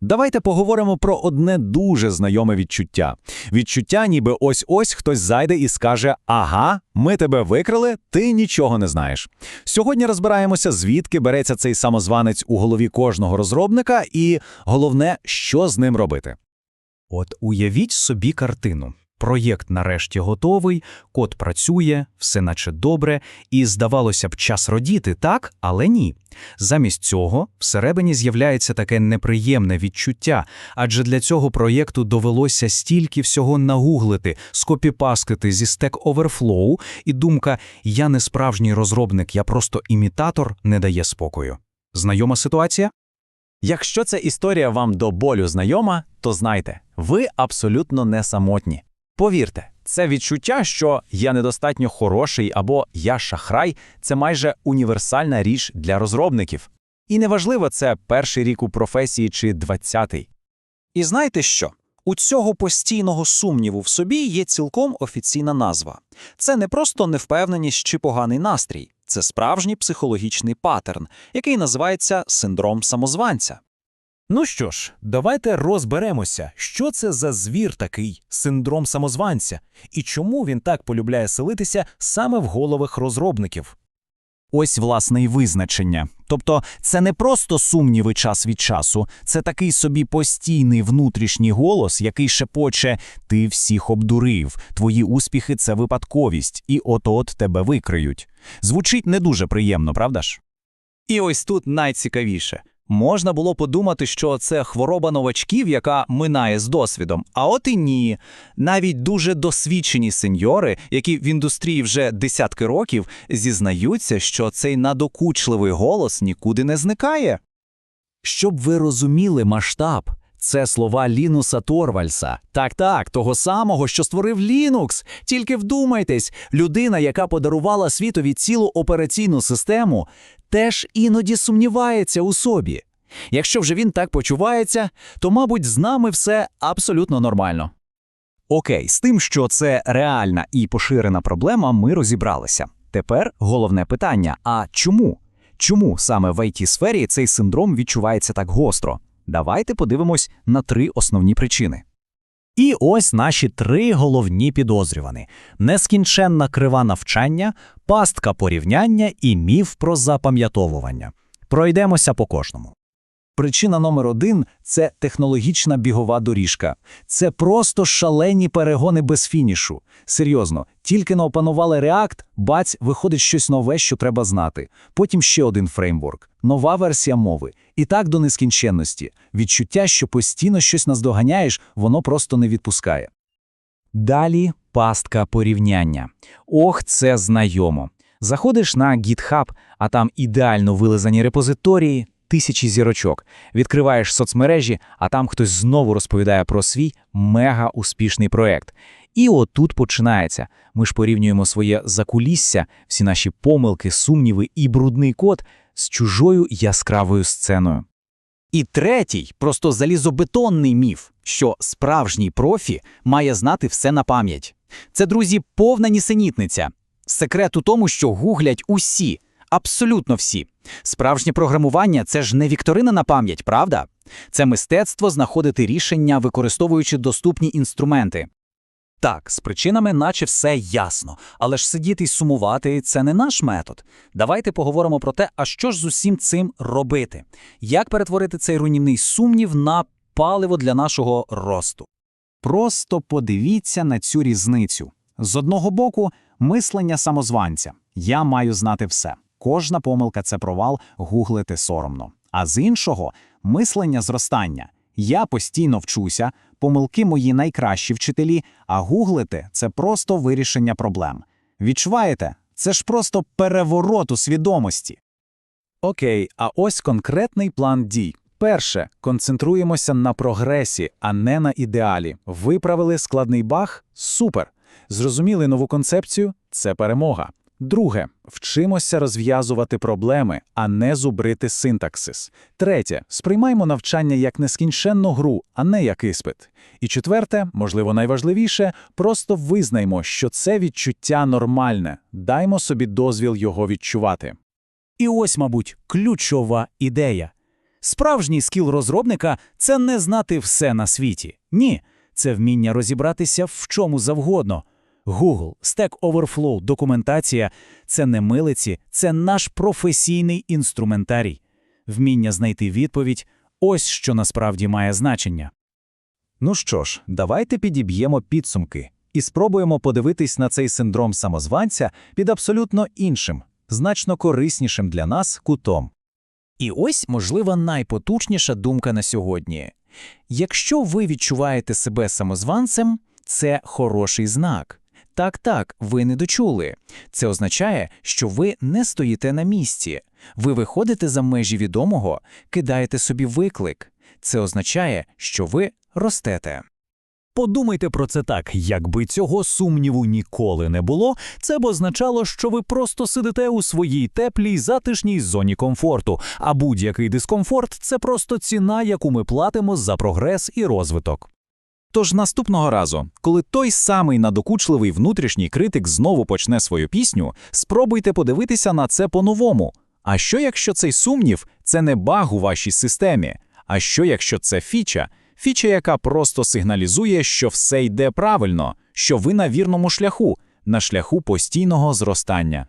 Давайте поговоримо про одне дуже знайоме відчуття. Відчуття, ніби ось-ось хтось зайде і скаже: Ага, ми тебе викрили, ти нічого не знаєш. Сьогодні розбираємося, звідки береться цей самозванець у голові кожного розробника, і головне, що з ним робити. От уявіть собі картину. Проєкт нарешті готовий, код працює, все наче добре, і, здавалося б, час родіти, так, але ні. Замість цього всередині з'являється таке неприємне відчуття, адже для цього проєкту довелося стільки всього нагуглити, скопіпастити зі Stack Overflow, і думка «я не справжній розробник, я просто імітатор» не дає спокою. Знайома ситуація? Якщо ця історія вам до болю знайома, то знайте, ви абсолютно не самотні. Повірте, це відчуття, що я недостатньо хороший або я шахрай це майже універсальна річ для розробників. І неважливо, це перший рік у професії чи двадцятий. І знаєте що? У цього постійного сумніву в собі є цілком офіційна назва. Це не просто невпевненість чи поганий настрій, це справжній психологічний паттерн, який називається синдром самозванця. Ну що ж, давайте розберемося, що це за звір такий синдром самозванця, і чому він так полюбляє селитися саме в головах розробників. Ось власне й визначення. Тобто, це не просто сумніви час від часу, це такий собі постійний внутрішній голос, який шепоче «ти всіх обдурив, твої успіхи це випадковість, і от-от тебе викриють. Звучить не дуже приємно, правда ж? І ось тут найцікавіше. Можна було подумати, що це хвороба новачків, яка минає з досвідом. А от і ні. Навіть дуже досвідчені сеньори, які в індустрії вже десятки років, зізнаються, що цей надокучливий голос нікуди не зникає. Щоб ви розуміли масштаб, це слова Лінуса Торвальса. Так-так, того самого, що створив Linux. Тільки вдумайтесь, людина, яка подарувала світові цілу операційну систему, теж іноді сумнівається у собі. Якщо вже він так почувається, то, мабуть, з нами все абсолютно нормально. Окей, з тим, що це реальна і поширена проблема, ми розібралися. Тепер головне питання: а чому? Чому саме в it сфері цей синдром відчувається так гостро? Давайте подивимось на три основні причини. І ось наші три головні підозрювані: нескінченна крива навчання, пастка порівняння і міф про запам'ятовування. Пройдемося по кожному. Причина номер один це технологічна бігова доріжка. Це просто шалені перегони без фінішу. Серйозно, тільки не опанували React, баць, виходить щось нове, що треба знати. Потім ще один фреймворк, нова версія мови. І так до нескінченності. Відчуття, що постійно щось наздоганяєш, воно просто не відпускає. Далі пастка порівняння. Ох, це знайомо. Заходиш на GitHub, а там ідеально вилизані репозиторії, тисячі зірочок. Відкриваєш соцмережі, а там хтось знову розповідає про свій мега успішний проект. І отут починається. Ми ж порівнюємо своє закулісся, всі наші помилки, сумніви і брудний код з чужою яскравою сценою. І третій, просто залізобетонний міф, що справжній профі має знати все на пам'ять. Це, друзі, повна нісенітниця. Секрет у тому, що гуглять усі, абсолютно всі. Справжнє програмування це ж не вікторина на пам'ять, правда? Це мистецтво знаходити рішення, використовуючи доступні інструменти. Так, з причинами наче все ясно, але ж сидіти й сумувати це не наш метод. Давайте поговоримо про те, а що ж з усім цим робити? Як перетворити цей руйнівний сумнів на паливо для нашого росту? Просто подивіться на цю різницю. З одного боку, мислення самозванця. Я маю знати все. Кожна помилка це провал, гуглити соромно. А з іншого мислення зростання. Я постійно вчуся, помилки мої найкращі вчителі, а гуглити це просто вирішення проблем. Відчуваєте? Це ж просто переворот у свідомості. Окей, а ось конкретний план дій. Перше, концентруємося на прогресі, а не на ідеалі. Виправили складний баг? Супер. Зрозуміли нову концепцію? Це перемога. Друге, вчимося розв'язувати проблеми, а не зубрити синтаксис. Третє, сприймаємо навчання як нескінченну гру, а не як іспит. І четверте, можливо, найважливіше, просто визнаймо, що це відчуття нормальне, даймо собі дозвіл його відчувати. І ось, мабуть, ключова ідея. Справжній скіл розробника це не знати все на світі. Ні, це вміння розібратися в чому завгодно. Google, Stack Overflow, документація це не милиці, це наш професійний інструментарій. Вміння знайти відповідь ось що насправді має значення. Ну що ж, давайте підіб'ємо підсумки і спробуємо подивитись на цей синдром самозванця під абсолютно іншим, значно кориснішим для нас кутом. І ось, можливо, найпотужніша думка на сьогодні. Якщо ви відчуваєте себе самозванцем, це хороший знак. Так, так, ви не дочули. Це означає, що ви не стоїте на місці. Ви виходите за межі відомого, кидаєте собі виклик. Це означає, що ви ростете. Подумайте про це так, якби цього сумніву ніколи не було, це б означало, що ви просто сидите у своїй теплій затишній зоні комфорту, а будь-який дискомфорт це просто ціна, яку ми платимо за прогрес і розвиток. Тож наступного разу, коли той самий надокучливий внутрішній критик знову почне свою пісню, спробуйте подивитися на це по-новому. А що якщо цей сумнів це не баг у вашій системі? А що якщо це фіча? Фіча, яка просто сигналізує, що все йде правильно, що ви на вірному шляху, на шляху постійного зростання.